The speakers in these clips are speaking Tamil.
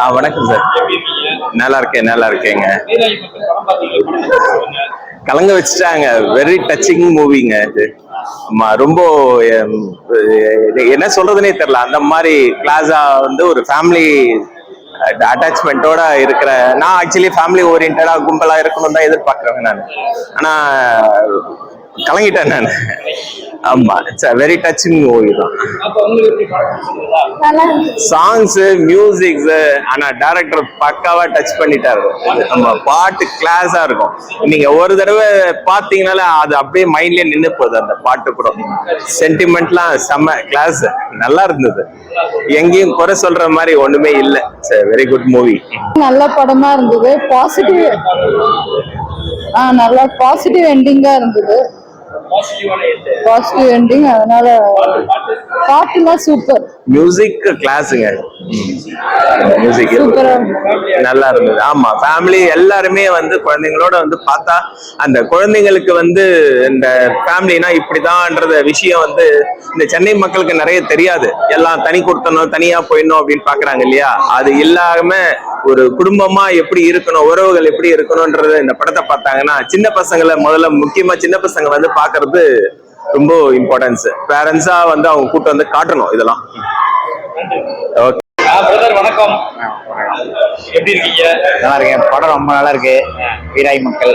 ஆ வணக்கம் சார். நல்லா இருக்கேன் நல்லா இருக்கேங்க கலங்க வச்சுட்டாங்க. வெரி டச்சிங் மூவிங்க இது. ஆமா ரொம்ப இது என்ன சொல்றதுனே தெரியல. அந்த மாதிரி கிளாஸா வந்து ஒரு ஃபேமிலி அட்டாச்மெண்ட்டோட இருக்கிற நான் ஆக்சுவலி ஃபேமிலி ஓரியன்டா கும்பலா இருக்கணும் தான் எதிர்பார்க்குறேன் நான். ஆனா கலங்கிட்டேன் நான். ஆமா it's a very touching movie தான். சாங்ஸ் மியூசிக்ஸ் ஆனா டைரக்டர் பக்காவா டச் பண்ணிட்டாரு. நம்ம பாட்டு கிளாஸா இருக்கும். நீங்க ஒரு தடவை பாத்தீங்கனால அது அப்படியே மைண்ட்லயே நின்னு போகுது அந்த பாட்டு கூட. சென்டிமெண்ட்லாம் செம்ம கிளாஸ் நல்லா இருந்தது. எங்கேயும் குறை சொல்ற மாதிரி ஒண்ணுமே இல்லை. வெரி குட் மூவி நல்ல படமா இருந்தது. பாசிட்டிவ் ஆ நல்லா பாசிட்டிவ் எண்டிங்கா இருந்தது. பாசிட்டிவ் எண்டிங் அதனால பாட்டுலாம் சூப்பர் மியூசிக் கிளாஸுங்க மியூசிக் சூப்பரா நல்லா இருந்தது. ஆமா ஃபேமிலி எல்லாருமே வந்து குழந்தைங்களோட வந்து பார்த்தா அந்த குழந்தைங்களுக்கு வந்து இந்த ஃபேமிலினா இப்படிதான்ன்றத விஷயம் வந்து இந்த சென்னை மக்களுக்கு நிறைய தெரியாது. எல்லாம் தனி கொடுத்தணும் தனியா போயிடணும் அப்படின்னு பாக்குறாங்க இல்லையா? அது இல்லாம ஒரு குடும்பமா எப்படி இருக்கணும் உறவுகள் எப்படி இருக்கணும்ன்றத இந்த படத்தை பார்த்தாங்கன்னா சின்ன பசங்களை முதல்ல முக்கியமா சின்ன பசங்க வந்து பாக்குறது ரொம்ப இம்பார்ட்டன்ஸ் பேரண்ட்ஸா வந்து அவங்க கூட்டு வந்து காட்டணும் இதெல்லாம். ஓகே பிரதர் வணக்கம். எப்படி இருக்கீங்க? நல்லா இருக்கேன். படம் ரொம்ப நல்லா இருக்கு. வீராய் மக்கள்.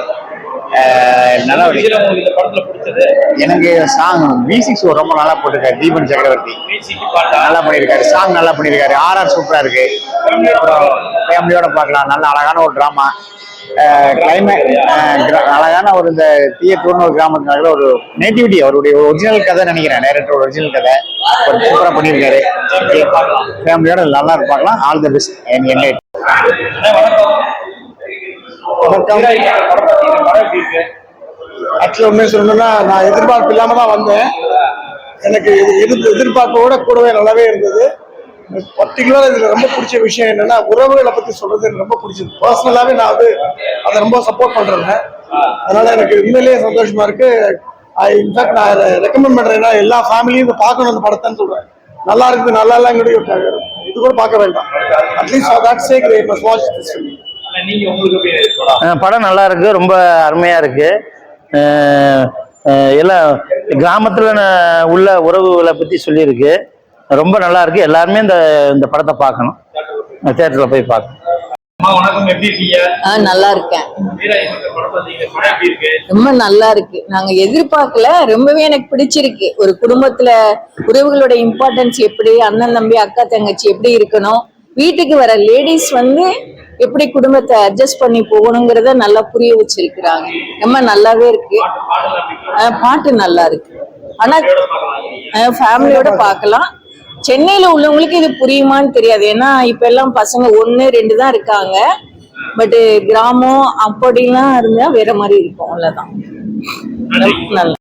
நல்லா படத்துல எனக்கு சாங் மியூசிக்ஸ் ரொம்ப நல்லா போட்டிருக்காரு. தீபன் சக்கரவர்த்தி. மியூசிக் நல்லா பண்ணியிருக்காரு சாங் நல்லா பண்ணியிருக்காரு ஆர்ஆர் சூப்பரா இருக்கு. ஃபேமிலியோட பார்க்கலாம். நல்ல அழகான ஒரு ட்ராமா கிளைமேட் அழகான ஒரு இந்த தீயத்தூர்னு ஒரு ஒரு நேட்டிவிட்டி அவருடைய ஒரிஜினல் கதை நினைக்கிறேன். டைரக்டர் ஒரிஜினல் கதை. ஒரு சூப்பராக பண்ணியிருக்காரு. ஃபேமிலியோட நல்லா இருப்பாங்களா ஆல் த பெஸ்ட் என் என் ஆக்சுவலாக உண்மையை சொல்லணும்னா நான் எதிர்பார்ப்பு இல்லாம தான் வந்தேன். எனக்கு இது எதிர் எதிர்பார்ப்போட கூடவே நல்லாவே இருந்தது. பர்டிகுலராக இதில் ரொம்ப பிடிச்ச விஷயம் என்னன்னா உறவுகளை பற்றி சொல்றது எனக்கு ரொம்ப பிடிச்சது. பர்சனலாகவே நான் வந்து அதை ரொம்ப சப்போர்ட் பண்ணுறேன் அதனால எனக்கு உண்மையிலேயே சந்தோஷமா இருக்கு. இன்ஃபேக்ட் நான் ரெக்கமெண்ட் பண்றேன். ஏன்னா எல்லா ஃபேமிலியும் இதை பார்க்கணும் அந்த படத்தைன்னு சொல்றேன். நல்லா இருக்குது நல்லா இல்லைங்கிறது இது கூட பார்க்க வேண்டாம். At least for that sake they must watch this படம்? நல்லா இருக்கு ரொம்ப அருமையா இருக்கு. எல்லாம் கிராமத்துல உள்ள உறவுகளை பத்தி சொல்லியிருக்கு. ரொம்ப நல்லா இருக்கு. எல்லாருமே இந்த இந்த படத்தை பார்க்கணும். தேட்டர்ல போய் பார்க்கணும். நல்லா இருக்கேன். ரொம்ப நல்லா இருக்கு. நாங்க எதிர்பார்க்கல. ரொம்பவே எனக்கு பிடிச்சிருக்கு. ஒரு குடும்பத்துல உறவுகளோட இம்பார்ட்டன்ஸ் எப்படி அண்ணன் தம்பி அக்கா தங்கச்சி எப்படி இருக்கணும். வீட்டுக்கு வர லேடிஸ் வந்து எப்படி குடும்பத்தை அட்ஜஸ்ட் பண்ணி போகணுங்கிறத நல்லா புரிய வச்சிருக்கிறாங்க. ரொம்ப நல்லாவே இருக்கு. பாட்டு நல்லா இருக்கு. ஆனா ஃபேமிலியோட பார்க்கலாம். சென்னையில உள்ளவங்களுக்கு இது புரியுமான்னு தெரியாது. ஏன்னா இப்ப எல்லாம் பசங்க ஒண்ணு ரெண்டு தான் இருக்காங்க. பட் கிராமம் அப்படிலாம் இருந்தா வேற மாதிரி இருக்கும். அவ்வளவுதான். நல்லா.